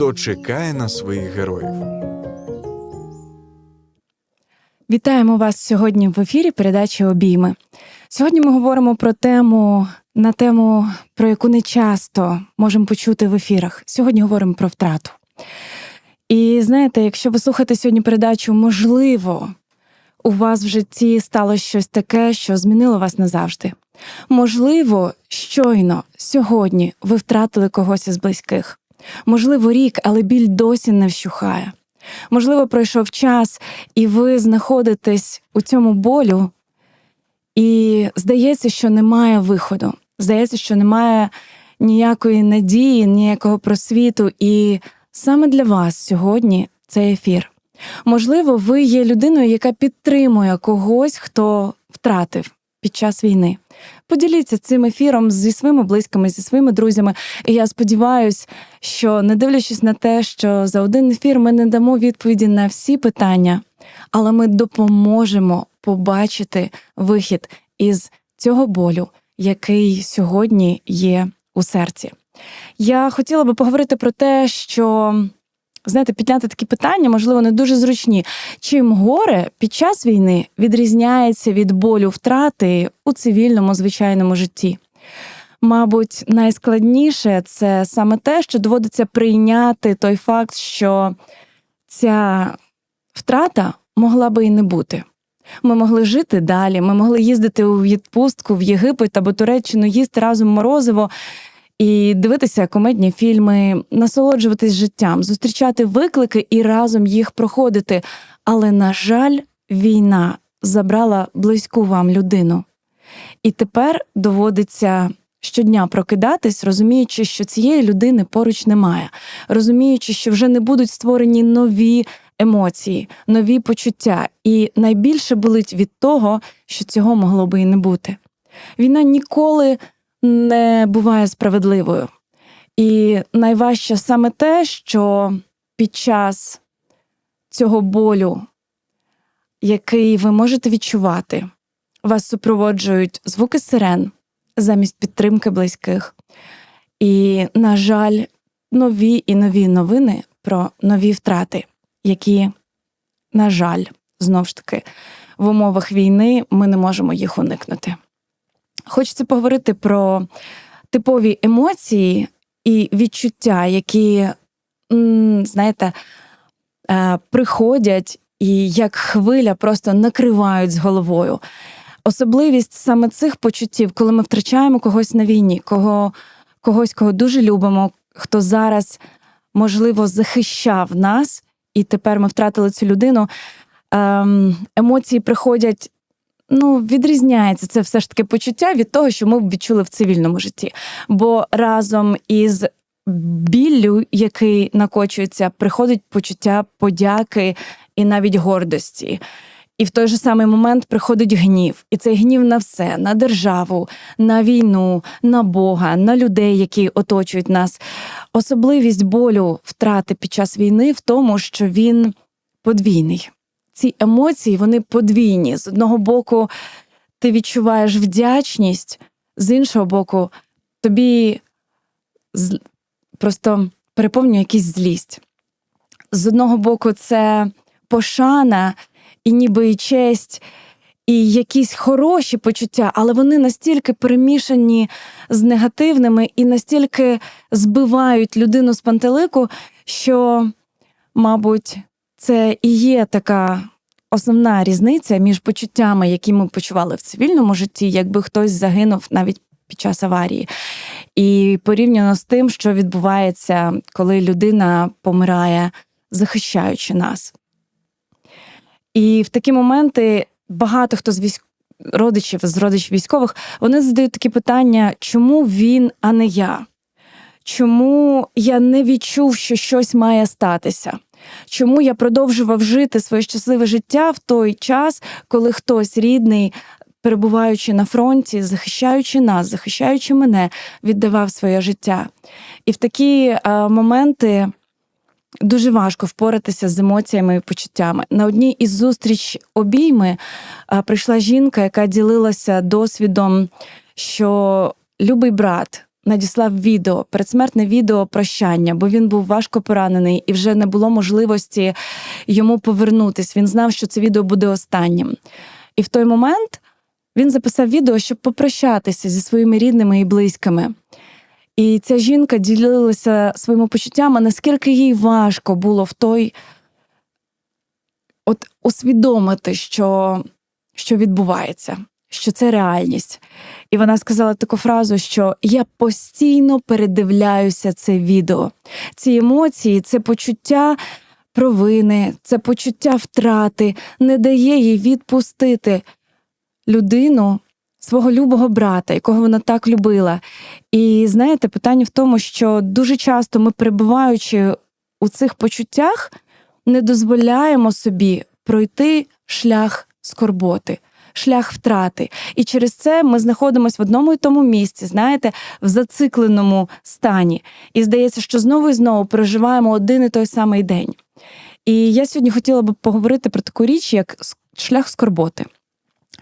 хто чекає на своїх героїв. Вітаємо вас сьогодні в ефірі передачі Обійми. Сьогодні ми говоримо про тему на тему, про яку не часто можемо почути в ефірах. Сьогодні говоримо про втрату. І знаєте, якщо ви слухаєте сьогодні передачу, можливо, у вас в житті стало щось таке, що змінило вас назавжди. Можливо, щойно сьогодні ви втратили когось із близьких. Можливо, рік, але біль досі не вщухає. Можливо, пройшов час, і ви знаходитесь у цьому болю, і здається, що немає виходу. Здається, що немає ніякої надії, ніякого просвіту. І саме для вас сьогодні цей ефір. Можливо, ви є людиною, яка підтримує когось, хто втратив під час війни. Поділіться цим ефіром зі своїми близькими, зі своїми друзями. І я сподіваюся, що не дивлячись на те, що за один ефір ми не дамо відповіді на всі питання, але ми допоможемо побачити вихід із цього болю, який сьогодні є у серці. Я хотіла би поговорити про те, що знаєте, підняти такі питання, можливо, не дуже зручні. Чим горе під час війни відрізняється від болю втрати у цивільному звичайному житті? Мабуть, найскладніше це саме те, що доводиться прийняти той факт, що ця втрата могла би і не бути. Ми могли жити далі, ми могли їздити у відпустку в Єгипет або Туреччину, їсти разом морозиво і дивитися комедні фільми, насолоджуватись життям, зустрічати виклики і разом їх проходити. Але, на жаль, війна забрала близьку вам людину. І тепер доводиться щодня прокидатись, розуміючи, що цієї людини поруч немає, розуміючи, що вже не будуть створені нові емоції, нові почуття. І найбільше болить від того, що цього могло би і не бути. Війна ніколи не буває справедливою. І найважче саме те, що під час цього болю, який ви можете відчувати, вас супроводжують звуки сирен замість підтримки близьких. І, на жаль, нові і нові новини про нові втрати, які, на жаль, знов ж таки, в умовах війни ми не можемо їх уникнути. Хочеться поговорити про типові емоції і відчуття, які, знаєте, е, приходять і як хвиля просто накривають з головою. Особливість саме цих почуттів, коли ми втрачаємо когось на війні, кого, когось, кого дуже любимо, хто зараз, можливо, захищав нас, і тепер ми втратили цю людину. Ем, емоції приходять ну, відрізняється це все ж таки почуття від того, що ми відчули в цивільному житті. Бо разом із біллю, який накочується, приходить почуття подяки і навіть гордості. І в той же самий момент приходить гнів, і цей гнів на все: на державу, на війну, на Бога, на людей, які оточують нас. Особливість болю втрати під час війни в тому, що він подвійний ці емоції вони подвійні. З одного боку, ти відчуваєш вдячність, з іншого боку, тобі просто переповнює якась злість. З одного боку, це пошана і ніби і честь, і якісь хороші почуття, але вони настільки перемішані з негативними і настільки збивають людину з пантелику, що, мабуть, це і є така основна різниця між почуттями, які ми почували в цивільному житті, якби хтось загинув навіть під час аварії, і порівняно з тим, що відбувається, коли людина помирає, захищаючи нас. І в такі моменти багато хто з військ... родичів, з родичів військових, вони задають такі питання, чому він, а не я? Чому я не відчув, що щось має статися? Чому я продовжував жити своє щасливе життя в той час, коли хтось рідний, перебуваючи на фронті, захищаючи нас, захищаючи мене, віддавав своє життя? І в такі а, моменти. Дуже важко впоратися з емоціями і почуттями. На одній із зустріч обійми прийшла жінка, яка ділилася досвідом, що любий брат надіслав відео, передсмертне відео прощання, бо він був важко поранений і вже не було можливості йому повернутись. Він знав, що це відео буде останнім. І в той момент він записав відео, щоб попрощатися зі своїми рідними і близькими. І ця жінка ділилася своїми почуттями, наскільки їй важко було в той от усвідомити, що, що відбувається, що це реальність. І вона сказала таку фразу, що я постійно передивляюся це відео. Ці емоції, це почуття провини, це почуття втрати не дає їй відпустити людину, свого любого брата, якого вона так любила. І знаєте, питання в тому, що дуже часто ми, перебуваючи у цих почуттях, не дозволяємо собі пройти шлях скорботи. Шлях втрати. І через це ми знаходимося в одному і тому місці, знаєте, в зацикленому стані. І здається, що знову і знову проживаємо один і той самий день. І я сьогодні хотіла би поговорити про таку річ, як шлях скорботи.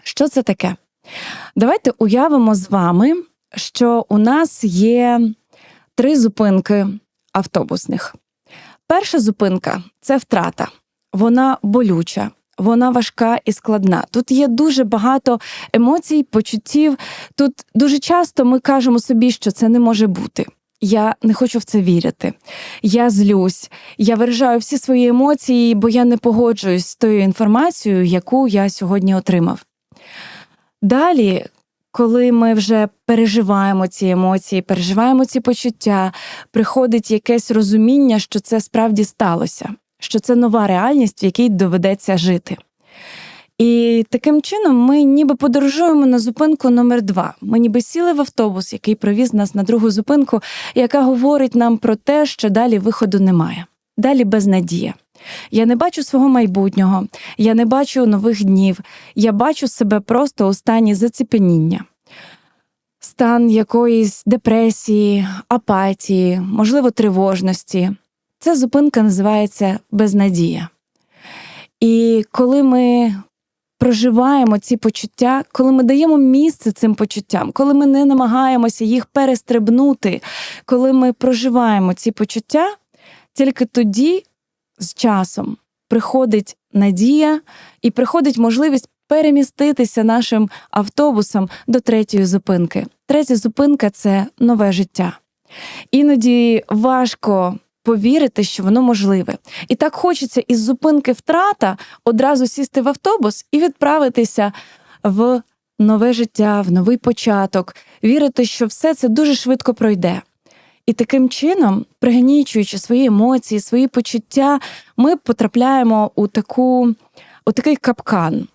Що це таке? Давайте уявимо з вами, що у нас є три зупинки автобусних. Перша зупинка це втрата. Вона болюча, вона важка і складна. Тут є дуже багато емоцій, почуттів. Тут дуже часто ми кажемо собі, що це не може бути. Я не хочу в це вірити. Я злюсь, я виражаю всі свої емоції, бо я не погоджуюсь з тою інформацією, яку я сьогодні отримав. Далі, коли ми вже переживаємо ці емоції, переживаємо ці почуття, приходить якесь розуміння, що це справді сталося, що це нова реальність, в якій доведеться жити. І таким чином ми ніби подорожуємо на зупинку номер два. Ми ніби сіли в автобус, який провіз нас на другу зупинку, яка говорить нам про те, що далі виходу немає. Далі безнадія. Я не бачу свого майбутнього, я не бачу нових днів, я бачу себе просто у стані заціпеніння. Стан якоїсь депресії, апатії, можливо, тривожності. Ця зупинка називається безнадія. І коли ми проживаємо ці почуття, коли ми даємо місце цим почуттям, коли ми не намагаємося їх перестрибнути, коли ми проживаємо ці почуття, тільки тоді з часом приходить надія і приходить можливість переміститися нашим автобусом до третьої зупинки. Третя зупинка це нове життя. Іноді важко повірити, що воно можливе. І так хочеться із зупинки втрата одразу сісти в автобус і відправитися в нове життя, в новий початок, вірити, що все це дуже швидко пройде. І таким чином, пригнічуючи свої емоції, свої почуття, ми потрапляємо у таку, у такий капкан.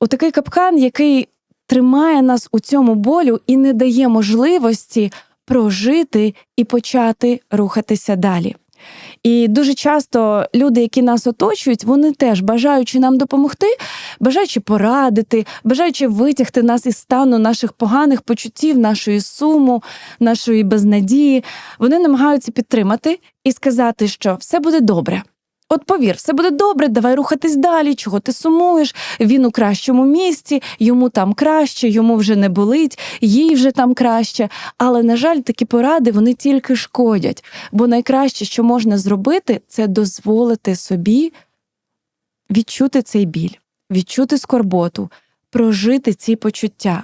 У такий капкан, який тримає нас у цьому болю і не дає можливості прожити і почати рухатися далі. І дуже часто люди, які нас оточують, вони теж бажаючи нам допомогти, бажаючи порадити, бажаючи витягти нас із стану наших поганих почуттів, нашої суму, нашої безнадії, вони намагаються підтримати і сказати, що все буде добре. От повір, все буде добре, давай рухатись далі, чого ти сумуєш. Він у кращому місці, йому там краще, йому вже не болить, їй вже там краще. Але, на жаль, такі поради вони тільки шкодять. Бо найкраще, що можна зробити, це дозволити собі відчути цей біль, відчути скорботу, прожити ці почуття.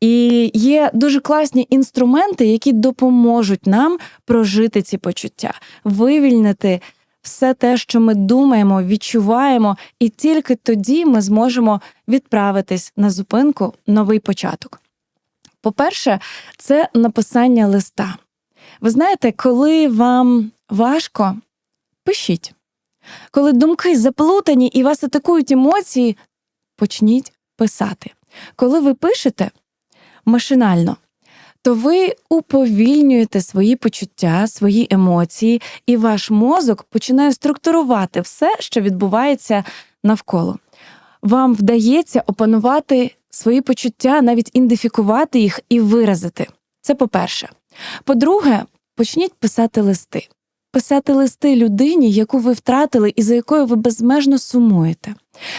І є дуже класні інструменти, які допоможуть нам прожити ці почуття, вивільнити все те, що ми думаємо, відчуваємо, і тільки тоді ми зможемо відправитись на зупинку новий початок. По-перше, це написання листа. Ви знаєте, коли вам важко, пишіть. Коли думки заплутані і вас атакують емоції, почніть писати. Коли ви пишете машинально, то ви уповільнюєте свої почуття, свої емоції, і ваш мозок починає структурувати все, що відбувається навколо. Вам вдається опанувати свої почуття, навіть ідентифікувати їх і виразити. Це по-перше. По-друге, почніть писати листи. Писати листи людині, яку ви втратили і за якою ви безмежно сумуєте.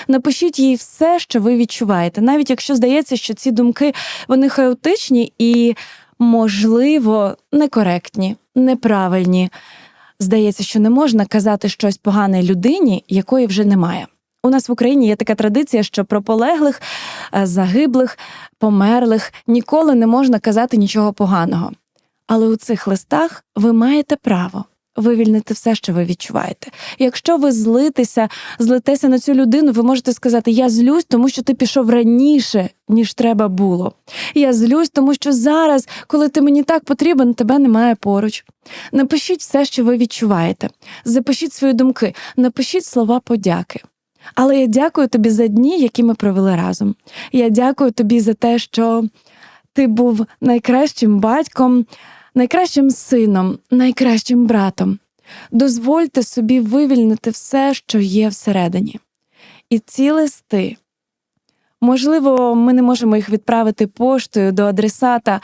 Напишіть їй все, що ви відчуваєте, навіть якщо здається, що ці думки вони хаотичні і можливо, некоректні, неправильні. Здається, що не можна казати щось погане людині, якої вже немає. У нас в Україні є така традиція, що про полеглих, е, загиблих, померлих ніколи не можна казати нічого поганого. Але у цих листах ви маєте право вивільнити все, що ви відчуваєте. Якщо ви злитеся, злитеся на цю людину, ви можете сказати: Я злюсь, тому що ти пішов раніше, ніж треба було. Я злюсь, тому що зараз, коли ти мені так потрібен, тебе немає поруч. Напишіть все, що ви відчуваєте. Запишіть свої думки, напишіть слова подяки. Але я дякую тобі за дні, які ми провели разом. Я дякую тобі за те, що ти був найкращим батьком, найкращим сином, найкращим братом. Дозвольте собі вивільнити все, що є всередині. І ці листи, можливо, ми не можемо їх відправити поштою до адресата,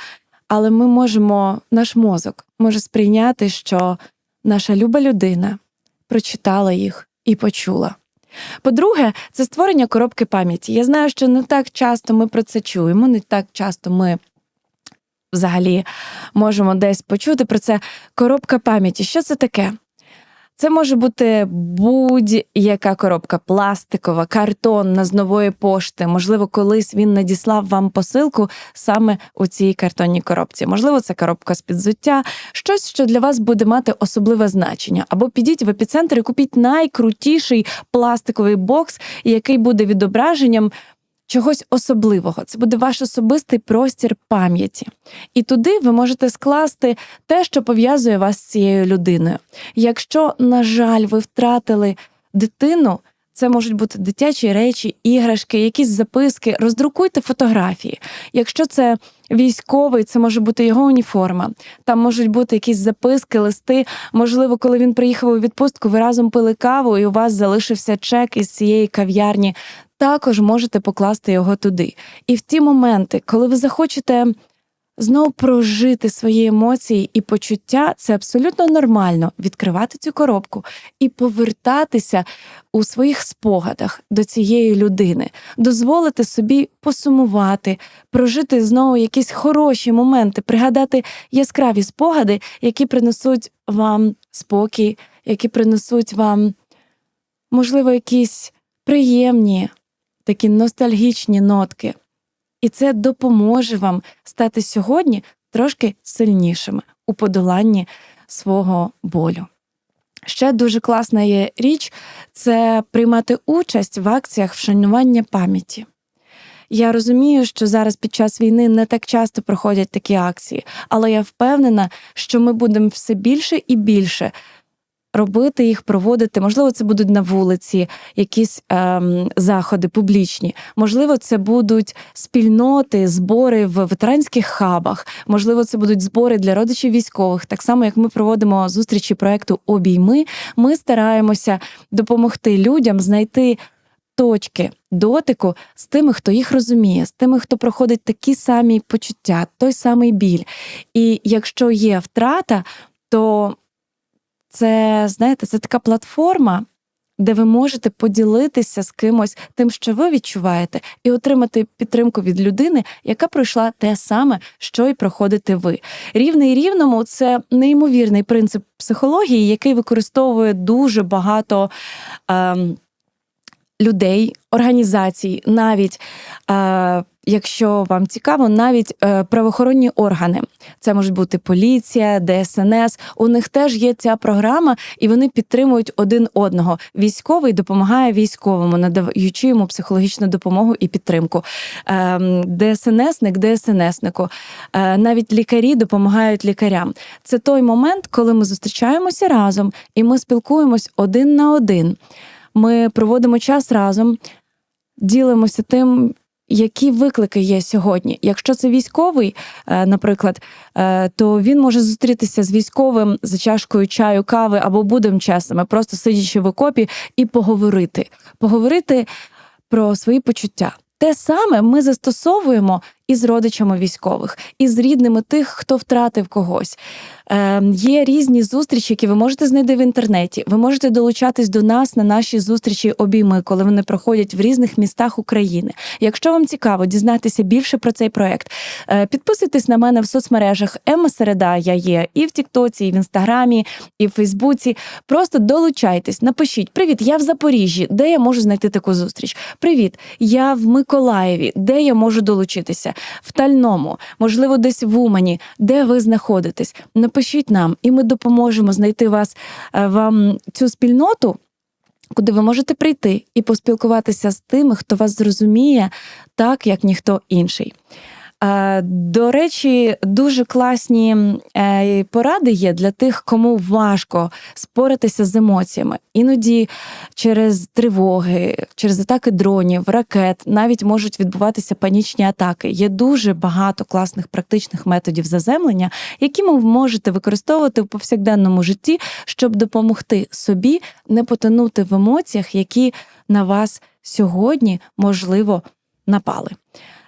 але ми можемо, наш мозок може сприйняти, що наша люба людина прочитала їх і почула. По-друге, це створення коробки пам'яті. Я знаю, що не так часто ми про це чуємо, не так часто ми взагалі можемо десь почути про це. Коробка пам'яті. Що це таке? Це може бути будь-яка коробка пластикова, картонна з нової пошти. Можливо, колись він надіслав вам посилку саме у цій картонній коробці. Можливо, це коробка з підзуття, щось, що для вас буде мати особливе значення. Або підіть в епіцентр і купіть найкрутіший пластиковий бокс, який буде відображенням чогось особливого. Це буде ваш особистий простір пам'яті. І туди ви можете скласти те, що пов'язує вас з цією людиною. Якщо, на жаль, ви втратили дитину. Це можуть бути дитячі речі, іграшки, якісь записки. Роздрукуйте фотографії. Якщо це військовий, це може бути його уніформа. Там можуть бути якісь записки, листи. Можливо, коли він приїхав у відпустку, ви разом пили каву, і у вас залишився чек із цієї кав'ярні. Також можете покласти його туди. І в ті моменти, коли ви захочете знову прожити свої емоції і почуття, це абсолютно нормально відкривати цю коробку і повертатися у своїх спогадах до цієї людини, дозволити собі посумувати, прожити знову якісь хороші моменти, пригадати яскраві спогади, які принесуть вам спокій, які принесуть вам, можливо, якісь приємні, такі ностальгічні нотки. І це допоможе вам стати сьогодні трошки сильнішими у подоланні свого болю. Ще дуже класна є річ це приймати участь в акціях вшанування пам'яті. Я розумію, що зараз під час війни не так часто проходять такі акції, але я впевнена, що ми будемо все більше і більше робити їх, проводити. Можливо, це будуть на вулиці якісь ем, заходи публічні. Можливо, це будуть спільноти, збори в ветеранських хабах. Можливо, це будуть збори для родичів військових. Так само, як ми проводимо зустрічі проекту Обійми, ми стараємося допомогти людям знайти. Точки дотику з тими, хто їх розуміє, з тими, хто проходить такі самі почуття, той самий біль. І якщо є втрата, то це, знаєте, це така платформа, де ви можете поділитися з кимось тим, що ви відчуваєте, і отримати підтримку від людини, яка пройшла те саме, що й проходите ви. Рівний рівному це неймовірний принцип психології, який використовує дуже багато. Ем, Людей, організацій, навіть е, якщо вам цікаво, навіть е, правоохоронні органи. Це можуть бути поліція, ДСНС. У них теж є ця програма, і вони підтримують один одного. Військовий допомагає військовому, надаючи йому психологічну допомогу і підтримку. Е, ДСНСник, ДСНСнику. Е, навіть лікарі допомагають лікарям. Це той момент, коли ми зустрічаємося разом і ми спілкуємось один на один. Ми проводимо час разом, ділимося тим, які виклики є сьогодні. Якщо це військовий, е, наприклад, е, то він може зустрітися з військовим за чашкою чаю, кави або будемо чесними, просто сидячи в окопі і поговорити. Поговорити про свої почуття. Те саме ми застосовуємо і з родичами військових, і з рідними тих, хто втратив когось. Е, є різні зустрічі, які ви можете знайти в інтернеті. Ви можете долучатись до нас на наші зустрічі обійми, коли вони проходять в різних містах України. Якщо вам цікаво дізнатися більше про цей проект, е, підписуйтесь на мене в соцмережах. Ема Середа я є і в Тіктоці, і в Інстаграмі, і в Фейсбуці. Просто долучайтесь, напишіть: Привіт, я в Запоріжжі, де я можу знайти таку зустріч. Привіт, я в Миколаєві, де я можу долучитися, в Тальному, можливо, десь в Умані, де ви знаходитесь. Напишіть нам, і ми допоможемо знайти вас е, вам цю спільноту. Куди ви можете прийти і поспілкуватися з тими, хто вас зрозуміє так, як ніхто інший. Е, До речі, дуже класні е, поради є для тих, кому важко споратися з емоціями. Іноді через тривоги, через атаки дронів, ракет навіть можуть відбуватися панічні атаки. Є дуже багато класних практичних методів заземлення, які ви можете використовувати в повсякденному житті, щоб допомогти собі не потонути в емоціях, які на вас сьогодні можливо напали.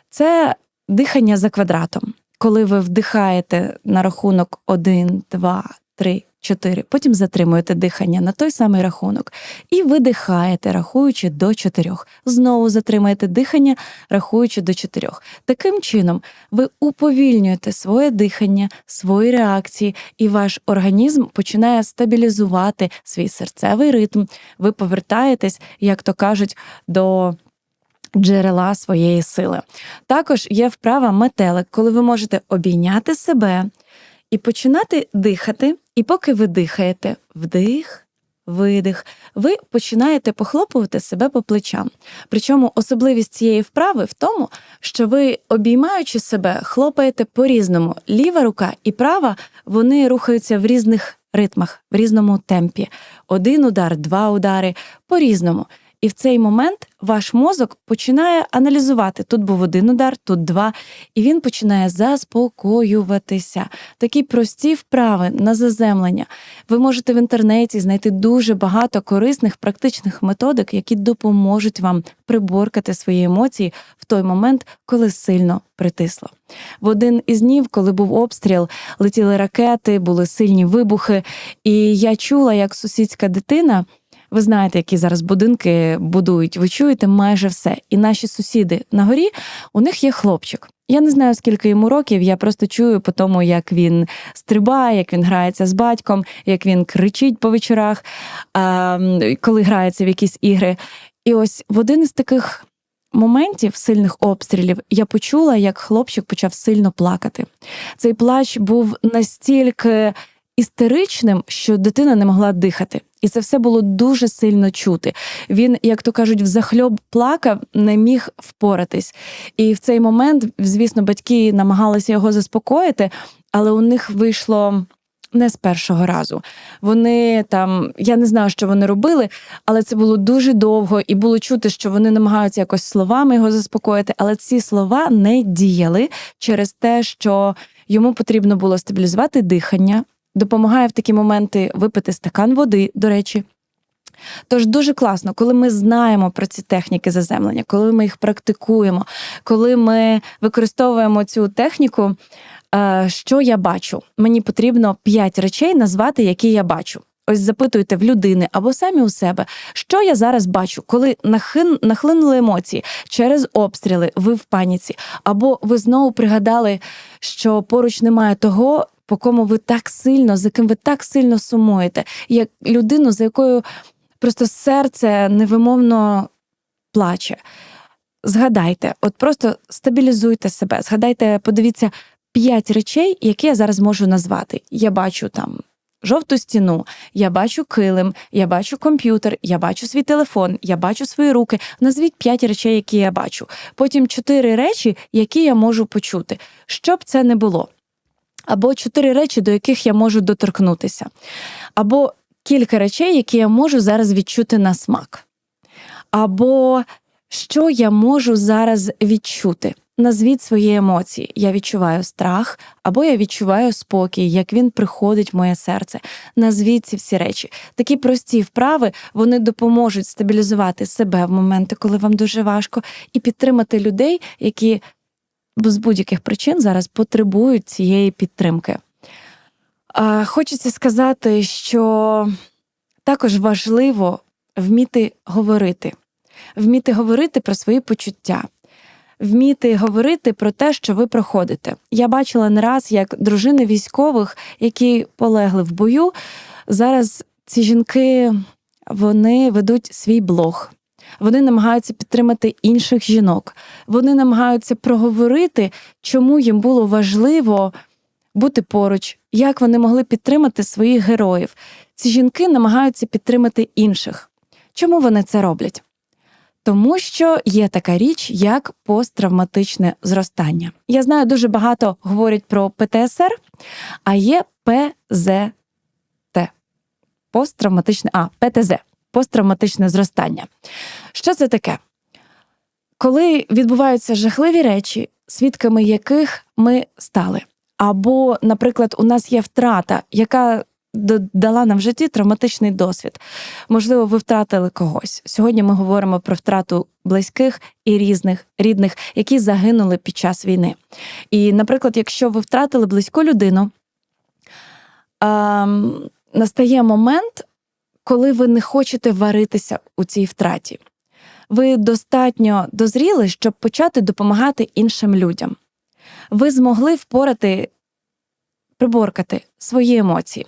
Це дихання за квадратом. Коли ви вдихаєте на рахунок 1, 2, 3, 4, потім затримуєте дихання на той самий рахунок і видихаєте, рахуючи до 4. Знову затримуєте дихання, рахуючи до 4. Таким чином, ви уповільнюєте своє дихання, свої реакції, і ваш організм починає стабілізувати свій серцевий ритм. Ви повертаєтесь, як то кажуть, до джерела своєї сили. Також є вправа метелик, коли ви можете обійняти себе і починати дихати. І поки ви дихаєте, вдих. Видих, ви починаєте похлопувати себе по плечам. Причому особливість цієї вправи в тому, що ви, обіймаючи себе, хлопаєте по-різному. Ліва рука і права вони рухаються в різних ритмах, в різному темпі. Один удар, два удари по-різному. І в цей момент ваш мозок починає аналізувати. Тут був один удар, тут два, і він починає заспокоюватися. Такі прості вправи на заземлення. Ви можете в інтернеті знайти дуже багато корисних практичних методик, які допоможуть вам приборкати свої емоції в той момент, коли сильно притисло. В один із днів, коли був обстріл, летіли ракети, були сильні вибухи, і я чула, як сусідська дитина. Ви знаєте, які зараз будинки будують. Ви чуєте майже все. І наші сусіди на горі у них є хлопчик. Я не знаю, скільки йому років. Я просто чую по тому, як він стрибає, як він грається з батьком, як він кричить по вечорах, коли грається в якісь ігри. І ось в один із таких. Моментів сильних обстрілів я почула, як хлопчик почав сильно плакати. Цей плач був настільки істеричним, що дитина не могла дихати. І це все було дуже сильно чути. Він, як то кажуть, взахльоб плакав, не міг впоратись. І в цей момент, звісно, батьки намагалися його заспокоїти, але у них вийшло. Не з першого разу. Вони там, я не знаю, що вони робили, але це було дуже довго, і було чути, що вони намагаються якось словами його заспокоїти. Але ці слова не діяли через те, що йому потрібно було стабілізувати дихання, допомагає в такі моменти випити стакан води, до речі. Тож дуже класно, коли ми знаємо про ці техніки заземлення, коли ми їх практикуємо, коли ми використовуємо цю техніку. е, Що я бачу? Мені потрібно п'ять речей назвати, які я бачу. Ось запитуйте в людини або самі у себе, що я зараз бачу, коли нахин, нахлинули емоції через обстріли, ви в паніці, або ви знову пригадали, що поруч немає того, по кому ви так сильно, за ким ви так сильно сумуєте, як людину, за якою просто серце невимовно плаче. Згадайте, от просто стабілізуйте себе, згадайте, подивіться п'ять речей, які я зараз можу назвати. Я бачу там. Жовту стіну, я бачу килим, я бачу комп'ютер, я бачу свій телефон, я бачу свої руки. Назвіть п'ять речей, які я бачу. Потім чотири речі, які я можу почути. Що б це не було або чотири речі, до яких я можу доторкнутися, або кілька речей, які я можу зараз відчути на смак, або що я можу зараз відчути. Назвіть свої емоції. Я відчуваю страх, або я відчуваю спокій, як він приходить в моє серце. Назвіть ці всі речі. Такі прості вправи вони допоможуть стабілізувати себе в моменти, коли вам дуже важко, і підтримати людей, які з будь-яких причин зараз потребують цієї підтримки. Хочеться сказати, що також важливо вміти говорити, вміти говорити про свої почуття, вміти говорити про те, що ви проходите. Я бачила не раз, як дружини військових, які полегли в бою, зараз ці жінки вони ведуть свій блог. Вони намагаються підтримати інших жінок. Вони намагаються проговорити, чому їм було важливо бути поруч, як вони могли підтримати своїх героїв. Ці жінки намагаються підтримати інших. Чому вони це роблять? Тому що є така річ, як посттравматичне зростання. Я знаю, дуже багато говорять про ПТСР, а є ПЗТ. Посттравматичне, а, ПТЗ посттравматичне зростання. Що це таке? Коли відбуваються жахливі речі, свідками яких ми стали. Або, наприклад, у нас є втрата, яка дала нам в житті травматичний досвід. Можливо, ви втратили когось. Сьогодні ми говоримо про втрату близьких і різних рідних, які загинули під час війни. І, наприклад, якщо ви втратили близьку людину, ем, настає момент, коли ви не хочете варитися у цій втраті. Ви достатньо дозріли, щоб почати допомагати іншим людям. Ви змогли впорати, приборкати свої емоції.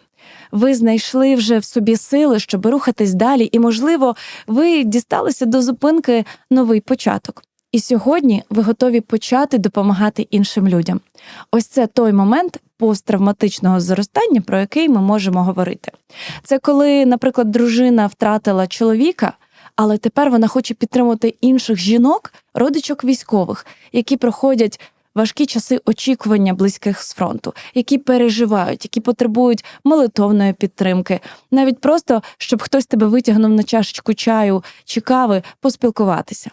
Ви знайшли вже в собі сили, щоб рухатись далі, і, можливо, ви дісталися до зупинки новий початок. І сьогодні ви готові почати допомагати іншим людям. Ось це той момент посттравматичного зростання, про який ми можемо говорити. Це коли, наприклад, дружина втратила чоловіка, але тепер вона хоче підтримувати інших жінок, родичок військових, які проходять. Важкі часи очікування близьких з фронту, які переживають, які потребують молитовної підтримки, навіть просто щоб хтось тебе витягнув на чашечку чаю чи кави, поспілкуватися.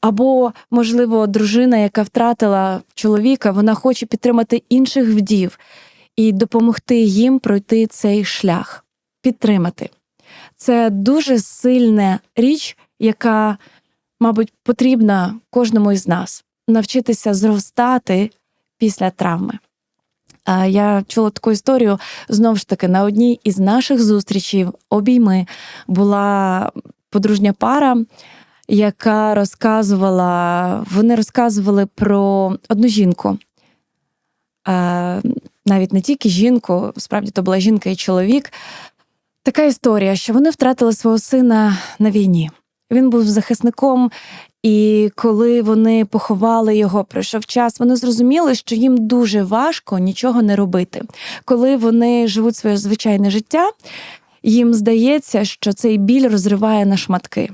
Або, можливо, дружина, яка втратила чоловіка, вона хоче підтримати інших вдів і допомогти їм пройти цей шлях, підтримати. Це дуже сильна річ, яка, мабуть, потрібна кожному із нас навчитися зростати після травми. Я чула таку історію знову ж таки на одній із наших зустрічей обійми була подружня пара яка розказувала, вони розказували про одну жінку. А, навіть не тільки жінку, справді то була жінка і чоловік. Така історія, що вони втратили свого сина на війні. Він був захисником, і коли вони поховали його, пройшов час, вони зрозуміли, що їм дуже важко нічого не робити. Коли вони живуть своє звичайне життя, їм здається, що цей біль розриває на шматки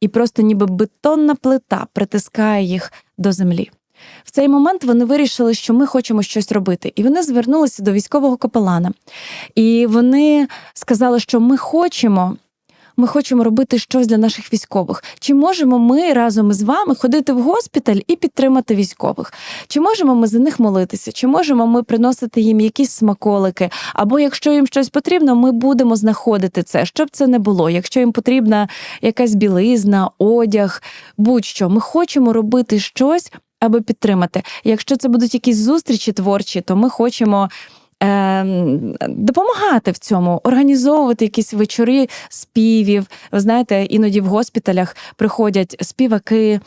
і просто ніби бетонна плита притискає їх до землі. В цей момент вони вирішили, що ми хочемо щось робити, і вони звернулися до військового капелана. І вони сказали, що ми хочемо ми хочемо робити щось для наших військових. Чи можемо ми разом із вами ходити в госпіталь і підтримати військових? Чи можемо ми за них молитися? Чи можемо ми приносити їм якісь смаколики? Або якщо їм щось потрібно, ми будемо знаходити це, щоб це не було. Якщо їм потрібна якась білизна, одяг, будь-що, ми хочемо робити щось. Аби підтримати. Якщо це будуть якісь зустрічі творчі, то ми хочемо Ем, допомагати в цьому, організовувати якісь вечори співів. Ви знаєте, іноді в госпіталях приходять співаки,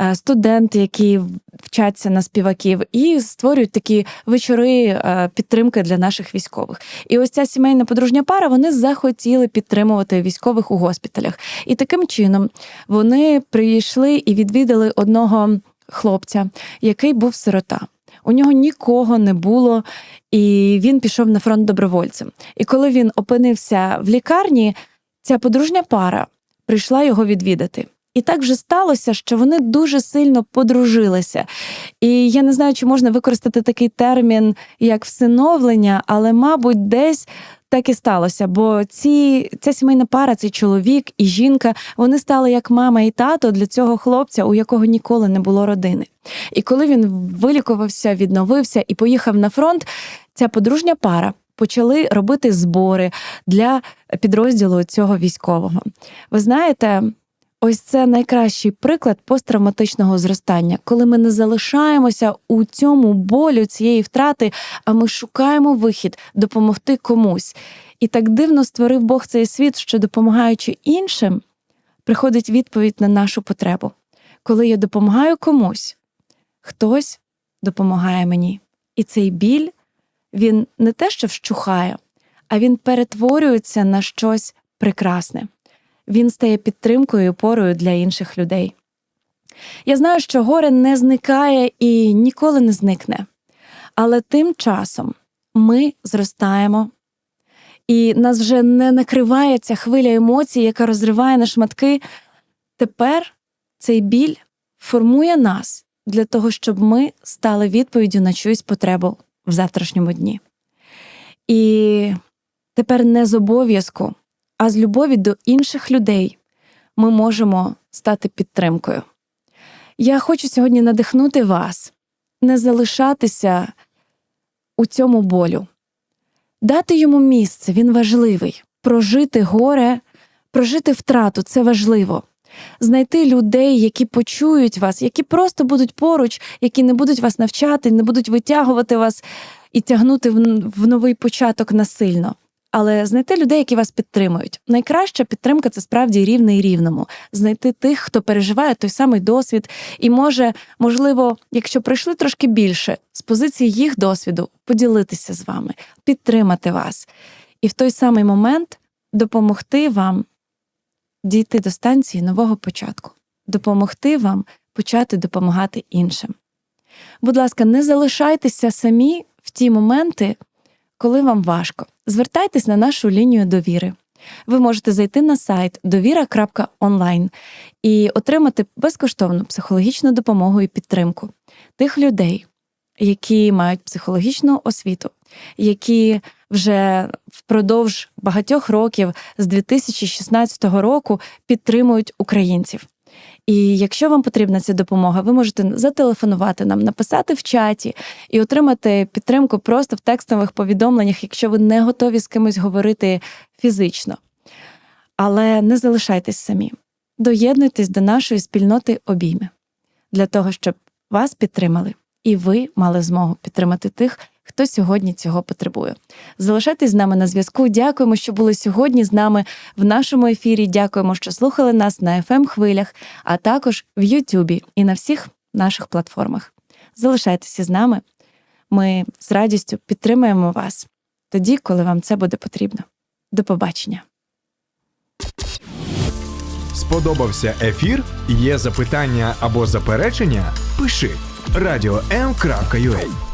е, студенти, які вчаться на співаків, і створюють такі вечори е, підтримки для наших військових. І ось ця сімейна подружня пара вони захотіли підтримувати військових у госпіталях. І таким чином вони прийшли і відвідали одного хлопця, який був сирота. У нього нікого не було, і він пішов на фронт добровольцем. І коли він опинився в лікарні, ця подружня пара прийшла його відвідати. І так вже сталося, що вони дуже сильно подружилися. І я не знаю, чи можна використати такий термін як всиновлення, але, мабуть, десь так і сталося, бо ці ця сімейна пара, цей чоловік і жінка, вони стали як мама і тато для цього хлопця, у якого ніколи не було родини. І коли він вилікувався, відновився і поїхав на фронт, ця подружня пара. Почали робити збори для підрозділу цього військового. Ви знаєте, Ось це найкращий приклад посттравматичного зростання, коли ми не залишаємося у цьому болю цієї втрати, а ми шукаємо вихід, допомогти комусь. І так дивно створив Бог цей світ, що допомагаючи іншим, приходить відповідь на нашу потребу. Коли я допомагаю комусь, хтось допомагає мені. І цей біль він не те, що вщухає, а він перетворюється на щось прекрасне. Він стає підтримкою і опорою для інших людей. Я знаю, що горе не зникає і ніколи не зникне. Але тим часом ми зростаємо, і нас вже не накриває ця хвиля емоцій, яка розриває на шматки. Тепер цей біль формує нас для того, щоб ми стали відповіддю на чиюсь потребу в завтрашньому дні. І тепер не з обов'язку, а з любові до інших людей ми можемо стати підтримкою. Я хочу сьогодні надихнути вас, не залишатися у цьому болю, дати йому місце, він важливий. Прожити горе, прожити втрату це важливо. Знайти людей, які почують вас, які просто будуть поруч, які не будуть вас навчати, не будуть витягувати вас і тягнути в новий початок насильно. Але знайти людей, які вас підтримують. Найкраща підтримка це справді рівний рівному. Знайти тих, хто переживає той самий досвід, і може, можливо, якщо пройшли трошки більше з позиції їх досвіду, поділитися з вами, підтримати вас, і в той самий момент допомогти вам дійти до станції нового початку, допомогти вам почати допомагати іншим. Будь ласка, не залишайтеся самі в ті моменти, коли вам важко. Звертайтесь на нашу лінію довіри. Ви можете зайти на сайт довіра.онлайн і отримати безкоштовну психологічну допомогу і підтримку тих людей, які мають психологічну освіту, які вже впродовж багатьох років з 2016 року підтримують українців. І якщо вам потрібна ця допомога, ви можете зателефонувати нам, написати в чаті і отримати підтримку просто в текстових повідомленнях, якщо ви не готові з кимось говорити фізично. Але не залишайтесь самі. Доєднуйтесь до нашої спільноти обійми для того, щоб вас підтримали, і ви мали змогу підтримати тих, хто сьогодні цього потребує. Залишайтесь з нами на зв'язку. Дякуємо, що були сьогодні з нами в нашому ефірі. Дякуємо, що слухали нас на fm хвилях, а також в Ютубі і на всіх наших платформах. Залишайтеся з нами. Ми з радістю підтримуємо вас тоді, коли вам це буде потрібно. До побачення. Сподобався ефір? Є запитання або заперечення? Пиши радіом.ua